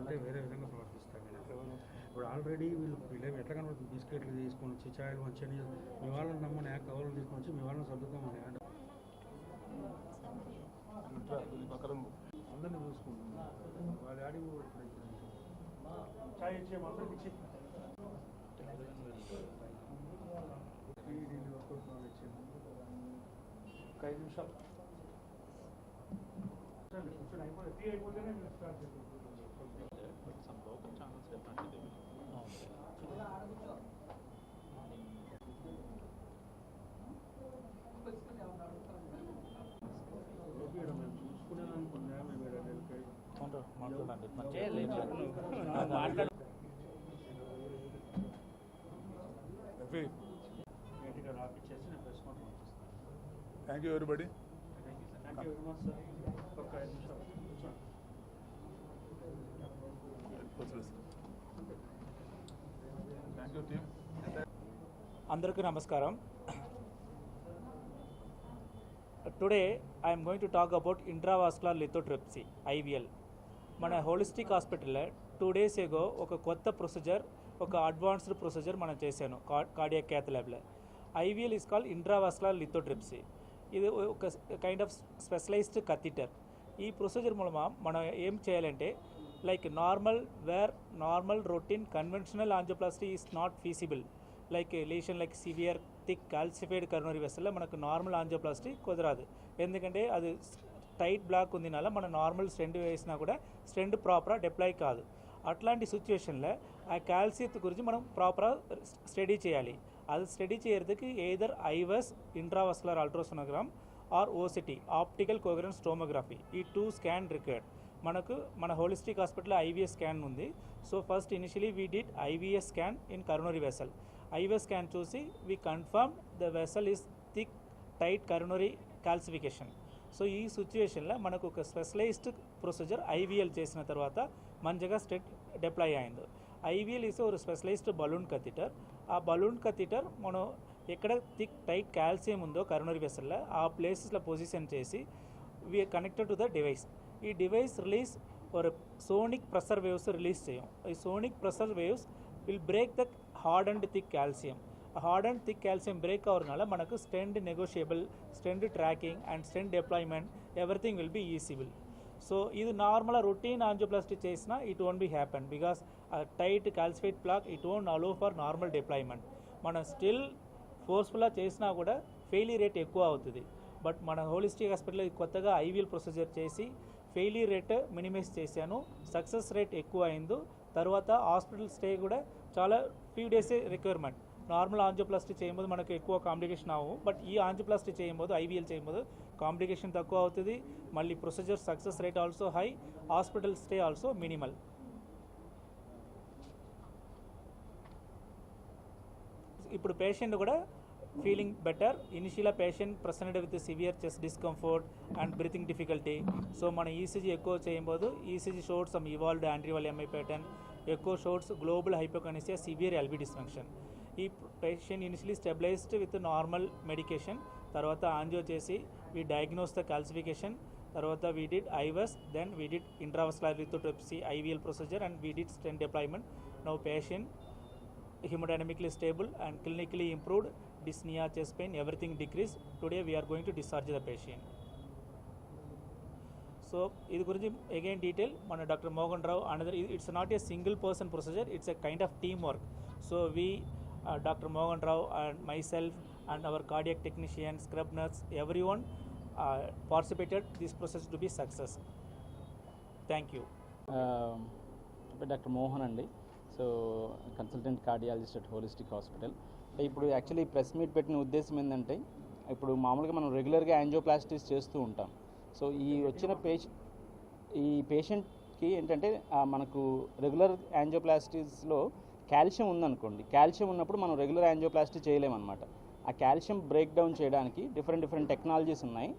అంటే వేరే విధంగా ప్రవర్తిస్తాం మేడం. ఇప్పుడు ఆల్రెడీ వీళ్ళు వీళ్ళు ఎట్లా కనబడుతుంది? బిస్కెట్లు తీసుకొని వచ్చి ఛాయలు మంచి మీ వాళ్ళని నమ్మని కవర్లు తీసుకొని వచ్చి మీ వాళ్ళని సర్దుకోమని అంటే అందరినీ చూసుకుంటున్నాం వాళ్ళ ఆడి ఛాయ్ ఇచ్చే అందరికి ఇచ్చి. ఒక ఐదు నిమిషాలు. అయిపోతే అయిపోతేనే start local channels definitely they will. ఇక్కడ మాట్లాడండి thank you everybody thank you very much sir ఒక ఐదు నిమిషాలు కూర్చోండి థ్యాంక్ యూ టీమ్ అందరికీ నమస్కారం. Today I'm going to talk about intravascular lithotripsy IVL మన హోలిస్టిక్ హాస్పిటల్లో టూ డేస్ ఏగో ఒక కొత్త ప్రొసీజర్ ఒక అడ్వాన్స్డ్ ప్రొసీజర్ మనం చేశాను కార్డియా క్యాత్ ల్యాబ్లో IVL is call intravascular lithotripsy ఇది ఒక కైండ్ ఆఫ్ స్పెషలైజ్డ్ కథిటర్ ఈ ప్రొసీజర్ మూలమా మనం ఏం చేయాలంటే like normal where normal routine conventional angioplasty is not feasible like lesion like severe thick calcified coronary వెసల్లో మనకు నార్మల్ ఆంజియోప్లాస్టీ కుదరదు. ఎందుకంటే అది టైట్ బ్లాక్ ఉంది నాల మన నార్మల్ స్టెండ్ వేసినా కూడా స్టెండ్ ప్రాపర్గా డిప్లాయ్ కాదు. అట్లాంటి సిచ్యువేషన్లో ఆ కాల్సియత్ గురించి మనం ప్రాపర్గా స్టడీ చేయాలి. అది స్టడీ చేయడానికి either IVUS intravascular ultrasonogram or OCT optical coherence tomography ఈ టూ స్కాన్ రిక్వైర్డ్ మనకు మన హోలిస్టిక్ హాస్పిటల్లో ఐవీఎస్ స్కాన్ ఉంది. So first initially we did IVUS scan in coronary vessel. IVUS scan చూసి we confirm the vessel is thick tight coronary calcification. So ఈ సిచ్యువేషన్లో మనకు ఒక స్పెషలైజ్డ్ ప్రొసీజర్ ఐవీఎల్ చేసిన తర్వాత మంచిగా స్టెట్ డిప్లాయ్ అయింది. ఐవీఎల్ ఈస్ ఒక స్పెషలైజ్డ్ బలూన్ కథిటర్. ఆ బలూన్ కథిటర్ మనం ఎక్కడ థిక్ టైట్ కాల్సియం ఉందో కరోనరీ వెసల్లో ఆ ప్లేసెస్లో పొజిషన్ చేసి we connected to the device. ఈ డివైస్ రిలీజ్ ఒక సోనిక్ ప్రెషర్ వేవ్స్ రిలీజ్ చేయం. ఈ sonic pressure waves will break the hard and thick calcium hard and thick calcium break అవరనాల మనకు stent negotiable stent tracking and stent deployment everything will be feasible so ఇది normal routine angioplasty చేసినా it won't be happen because tight calcified plaque it won't allow for normal deployment మనం still ఫోర్స్ఫుల్గా చేసినా కూడా failure rate ఎక్కువ అవుతుంది. But మన holistic హాస్పిటల్లో కొత్తగా ఐవీఎల్ ప్రొసీజర్ చేసి ఫెయిలీ రేట్ మినిమైజ్ చేశాను. సక్సెస్ రేట్ ఎక్కువ అయింది తర్వాత హాస్పిటల్ స్టే కూడా చాలా ఫ్యూ డేసే రిక్వైర్మెంట్ నార్మల్ ఆంజియోప్లాస్టీ చేయబోదు మనకు ఎక్కువ కాంప్లికేషన్ అవ్వవు. బట్ ఈ ఆంజియోప్లాస్టీ చేయబోదు ఐవీఎల్ చేయబోదు కాంప్లికేషన్ తక్కువ అవుతుంది. మళ్ళీ procedure success rate also high hospital stay also minimal ఇప్పుడు పేషెంట్ కూడా feeling better. Initial patient presented with severe chest discomfort and breathing difficulty. So మన ఈసీజీ ఎక్కువ చేయబోదు. ECG షోర్ట్స్ some evolved anterior MI pattern ఎక్కువ షోర్ట్స్ global hypokinesia severe LV dysfunction ఈ patient initially stabilised with normal medication తర్వాత angio చేసి we diagnose the calcification తర్వాత we did IVUS then we did intravascular lithotripsy IVL procedure and we did stent deployment now patient hemodynamically stable and clinically improved. Dyspnea chest pain everything decreased today we are going to discharge the patient. So ఇది గురించి again detail మన doctor Mohan Rao another it's not a single person procedure it's a kind of team work so we doctor Mohan Rao and myself and our cardiac technician scrub nurse everyone participated this process to be success thank you doctor Mohan అండి. So consultant cardiologist at Holistic hospital అంటే ఇప్పుడు actually press meet పెట్టిన ఉద్దేశం ఏంటంటే ఇప్పుడు మామూలుగా మనం రెగ్యులర్గా యాంజియోప్లాస్టిస్ చేస్తూ ఉంటాం. సో ఈ వచ్చిన పేషెంట్ ఈ పేషెంట్కి ఏంటంటే మనకు రెగ్యులర్ యాంజియోప్లాస్టిస్లో కాల్షియం ఉందనుకోండి. కాల్షియం ఉన్నప్పుడు మనం రెగ్యులర్ యాంజియోప్లాస్టీ చేయలేమన్నమాట. ఆ కాల్షియం బ్రేక్ డౌన్ చేయడానికి డిఫరెంట్ డిఫరెంట్ టెక్నాలజీస్ ఉన్నాయి.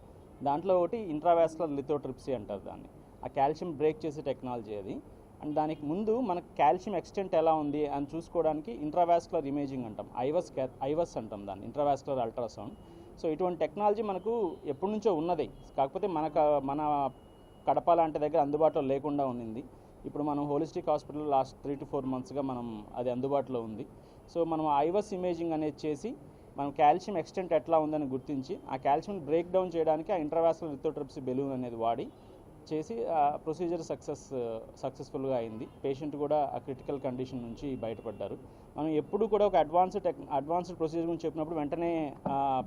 దాంట్లో ఒకటి ఇంట్రావాస్కులర్ లిథోట్రిప్సీ అంటారు దాన్ని. ఆ కాల్షియం బ్రేక్ చేసే టెక్నాలజీ అది. అండ్ దానికి ముందు మనకు కాల్షియం ఎక్స్టెంట్ ఎలా ఉంది అని చూసుకోవడానికి ఇంట్రావాస్కులర్ ఇమేజింగ్ అంటాం. ఐవస్ ఐవస్ అంటాం దాన్ని ఇంట్రావాస్కులర్ అల్ట్రాసౌండ్. సో ఇటువంటి టెక్నాలజీ మనకు ఎప్పటి నుంచో ఉన్నది. కాకపోతే మనకు మన కడప లాంటి దగ్గర అందుబాటులో లేకుండా ఉన్నింది. ఇప్పుడు మనం Holistic hospital last three to four మంత్స్గా మనం అది అందుబాటులో ఉంది. సో మనం ఐవస్ ఇమేజింగ్ అనేది చేసి మనం కాల్షియం ఎక్స్టెంట్ ఎట్లా ఉందని గుర్తించి ఆ కాల్షియం బ్రేక్ డౌన్ చేయడానికి ఆ ఇంటర్వాసల్ రిథోట్రప్సీ బెలూన్ అనేది వాడి చేసి ఆ ప్రొసీజర్ సక్సెస్ సక్సెస్ఫుల్గా అయింది. పేషెంట్ కూడా ఆ క్రిటికల్ కండిషన్ నుంచి బయటపడ్డారు. మనం ఎప్పుడు కూడా ఒక అడ్వాన్స్డ్ టెక్ అడ్వాన్స్డ్ ప్రొసీజర్ గురించి చెప్పినప్పుడు వెంటనే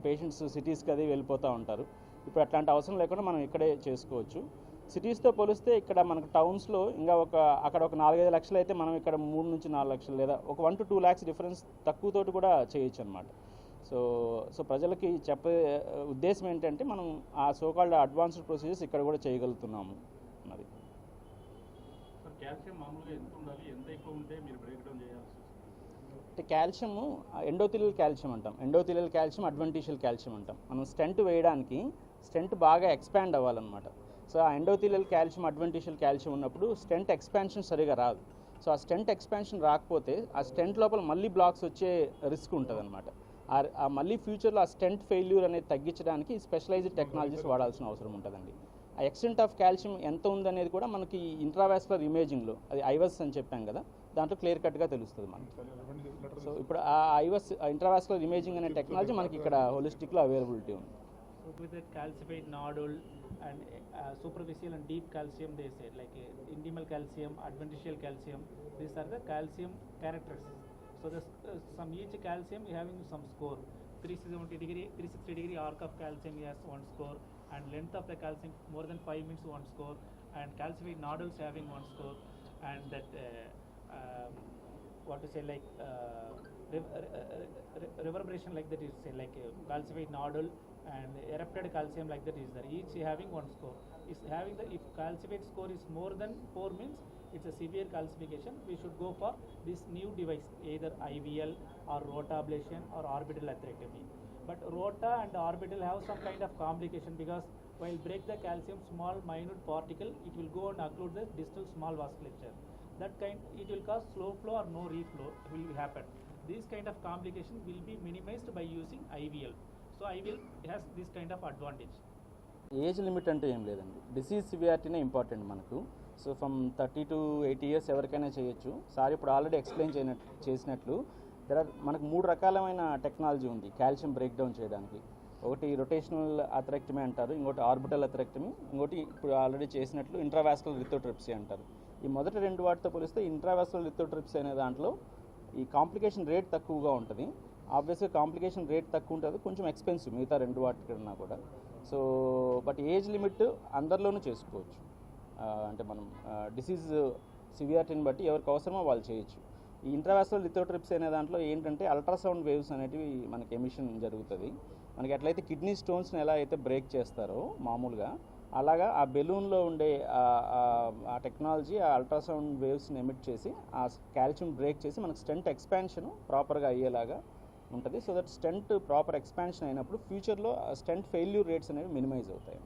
పేషెంట్స్ సిటీస్కి అది వెళ్ళిపోతూ ఉంటారు. ఇప్పుడు అట్లాంటి అవసరం లేకుండా మనం ఇక్కడే చేసుకోవచ్చు. సిటీస్తో పోలిస్తే ఇక్కడ మనకు టౌన్స్లో ఇంకా ఒక అక్కడ ఒక నాలుగైదు లక్షలు అయితే మనం ఇక్కడ మూడు నుంచి నాలుగు లక్షలు లేదా ఒక one to two lakhs difference తక్కువతోటి కూడా చేయొచ్చు అనమాట సో సో ప్రజలకి చెప్పే ఉద్దేశం ఏంటంటే మనం ఆ సోకాల్డ్ అడ్వాన్స్డ్ ప్రొసీజర్స్ ఇక్కడ కూడా చేయగలుగుతున్నాము అన్నది. అంటే కాల్షియము ఎండోథిలియల్ కాల్షియం అంటాం. ఎండోథిలియల్ కాల్షియం అడ్వెంటిషియల్ కాల్షియం అంటాం. మనం స్టెంట్ వేయడానికి స్టెంట్ బాగా ఎక్స్పాండ్ అవ్వాలన్నమాట. సో ఆ ఎండోథిలియల్ కాల్షియం అడ్వెంటిషియల్ కాల్షియం ఉన్నప్పుడు స్టెంట్ ఎక్స్పాన్షన్ సరిగా రాదు. సో ఆ స్టెంట్ ఎక్స్పాన్షన్ రాకపోతే ఆ స్టెంట్ లోపల మళ్ళీ బ్లాక్స్ వచ్చే రిస్క్ ఉంటుంది అనమాట మళ్ళీ ఫ్యూచర్లో ఆ స్టెంట్ ఫెయిల్యూర్ అనేది తగ్గించడానికి స్పెషలైజ్డ్ టెక్నాలజీస్ వాడాల్సిన అవసరం ఉంటుందండి. ఆ ఎక్స్టెంట్ ఆఫ్ కాల్షియం ఎంత ఉందనేది కూడా మనకి ఇంట్రావాస్కులర్ ఇమేజింగ్లో అది ఐవస్ అని చెప్పాం కదా దాంట్లో క్లియర్ కట్గా తెలుస్తుంది మనకి. సో ఇప్పుడు ఆ ఐవస్ ఇంట్రావాస్కులర్ ఇమేజింగ్ అనే టెక్నాలజీ మనకి ఇక్కడ హోలిస్టిక్లో అవైలబిలిటీ ఉంది. With that calcified nodule and uh, superficial and deep calcium they say like uh, intimal calcium adventitial calcium these are the calcium characteristics. So the uh, some each calcium having some score. 370 degree 360 degree arc of calcium has one score. And length of the calcium more than 5 minutes one score. And calcified nodules having one score. And that uh, um, what to say like uh, uh, uh, re- reverberation like that is say like uh, calcified nodule and erupted calcium like that is there. Each having one score. Is having the if calcified score is more than 4 means it's a severe calcification. We should go for this new device either IVL or rota ablation or orbital atherectomy. But rota and orbital have some kind of complication because while break the calcium small minute particle it will go and occlude the distal small vasculature. That kind it will cause slow flow or no reflow will happen. This kind of complication will be minimized by using IVL so I will has this kind of advantage age limit అంటే ఏం లేదండి. Disease సివియారిటీనే important మనకు. So from thirty to eighty years ఎవరికైనా చేయొచ్చు. Sir ఇప్పుడు already explain చేయనట్టు చేసినట్లు there are మనకు మూడు రకాలమైన టెక్నాలజీ ఉంది. కాల్షియం బ్రేక్ డౌన్ చేయడానికి. ఒకటి రొటేషనల్ అథరెక్టమీ అంటారు. ఇంకోటి ఆర్బిటల్ అథరెక్టమీ ఇంకోటి ఇప్పుడు ఆల్రెడీ చేసినట్లు ఇంట్రావాస్కులర్ లిథోట్రిప్సీ అంటారు. ఈ మొదటి రెండు వాటితో పోలిస్తే ఇంట్రావాస్కులర్ లిథోట్రిప్సీ అనే దాంట్లో ఈ కాంప్లికేషన్ రేట్ తక్కువగా ఉంటుంది. ఆబ్వియస్గా కాంప్లికేషన్ రేట్ తక్కువ ఉంటుంది కొంచెం ఎక్స్పెన్సివ్ మిగతా రెండు వాటి కన్నా కూడా. సో బట్ ఏజ్ లిమిట్ అందరిలోనూ చేసుకోవచ్చు. అంటే మనం డిసీజ్ సివియారిటీని బట్టి ఎవరికి అవసరమో వాళ్ళు చేయొచ్చు. ఈ ఇంట్రావాస్కులర్ లిథోట్రిప్స్ అనే దాంట్లో ఏంటంటే అల్ట్రాసౌండ్ వేవ్స్ అనేటివి మనకి ఎమిషన్ జరుగుతుంది. మనకి ఎట్లయితే కిడ్నీ స్టోన్స్ని ఎలా అయితే బ్రేక్ చేస్తారో మామూలుగా అలాగా ఆ బెలూన్లో ఉండే ఆ- ఆ టెక్నాలజీ ఆ అల్ట్రాసౌండ్ వేవ్స్ని ఎమిట్ చేసి ఆ కాల్షియం బ్రేక్ చేసి మనకు స్టెంట్ ఎక్స్పాన్షన్ ప్రాపర్గా అయ్యేలాగా ఉంటుంది. So that stent proper expansion అయినప్పుడు ఫ్యూచర్లో స్టెంట్ ఫెయిల్యూర్ రేట్స్ అనేవి మినిమైజ్ అవుతాయి.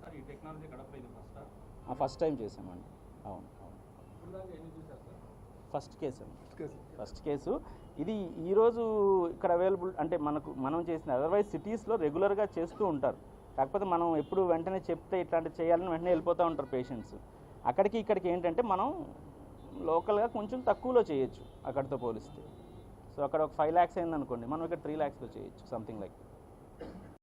సార్ ఈ టెక్నాలజీ కడప ఇది ఫస్ట్ ఆ ఫస్ట్ టైం చేసామండి అవును అవును. ఫస్ట్ కేసు అండి. ఫస్ట్ కేసు ఇది ఈరోజు ఇక్కడ అవైలబుల్ అంటే మనకు మనం చేసిన అదర్వైజ్ సిటీస్లో రెగ్యులర్గా చేస్తూ ఉంటారు. కాకపోతే మనం ఎప్పుడు వెంటనే చెప్తే ఇట్లాంటి చేయాలని వెంటనే వెళ్ళిపోతూ ఉంటారు పేషెంట్స్ అక్కడికి ఇక్కడికి ఏంటంటే మనం లోకల్గా కొంచెం తక్కువలో చేయొచ్చు అక్కడితో పోలిస్తే. సో అక్కడ ఒక ఫైవ్ ల్యాక్స్ అయింది అనుకోండి మనం ఇక్కడ త్రీ ల్యాక్స్లో చేయొచ్చు సంథింగ్ లైక్